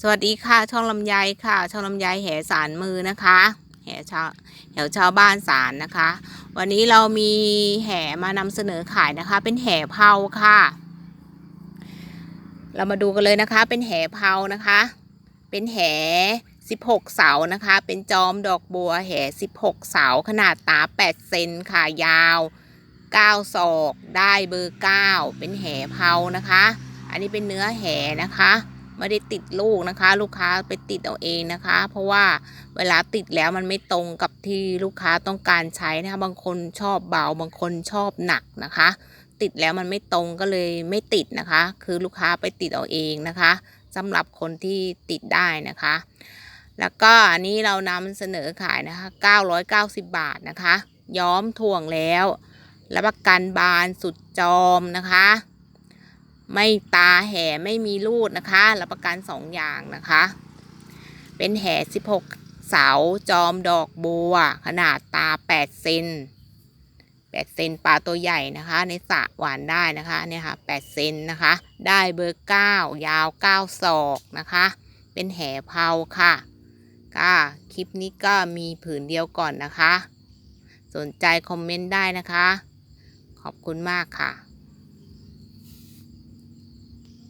สวัสดีค่ะ ช่องลำไยค่ะ ช่องลำไยแห่สารมือนะคะ แห่ชาวแห่ชาวบ้านสารนะคะ วันนี้เรามีแห่มานำเสนอขายนะคะ เป็นแห่เผาค่ะ เรามาดูกันเลยนะคะ เป็นแห่เผานะคะ เป็นแห่16 เสานะคะ เป็นจอมดอกบัวแห่ 16 เสาขนาดตา 8 เซนค่ะ ยาว 9 ศอก ได้เบอร์ 9 เป็นแห่เผานะคะ อันนี้เป็นเนื้อแห่นะคะ ไม่ได้ติดลูกนะคะ ลูกค้าไปติดเอาเองนะคะ เพราะว่าเวลาติดแล้วมันไม่ตรงกับที่ลูกค้าต้องการใช้นะคะ บางคนชอบเบา บางคนชอบหนักนะคะ ติดแล้วมันไม่ตรงก็เลยไม่ติดนะคะ คือลูกค้าไปติดเอาเองนะคะสำหรับคนที่ติดได้นะคะ แล้วก็อันนี้เรานำเสนอขายนะคะ 990 บาทนะคะ ย้อมถ่วงแล้วรับประกันบานสุดจอมนะคะ ไม่ตาแห่ไม่มีรูดนะคะรับประกันสองอย่างนะคะ เป็นแห่16เสาจอมดอกบัว ขนาดตา8เซน8เซนปลาตัวใหญ่นะคะ ในสระหวานได้นะคะเนี่ยค่ะ8เซนนะคะ ได้เบอร์9ยาว9ศอกนะคะ เป็นแห่เผาค่ะ ก็คลิปนี้ก็มีผืนเดียวก่อนนะคะ สนใจคอมเมนต์ได้นะคะ ขอบคุณมากค่ะ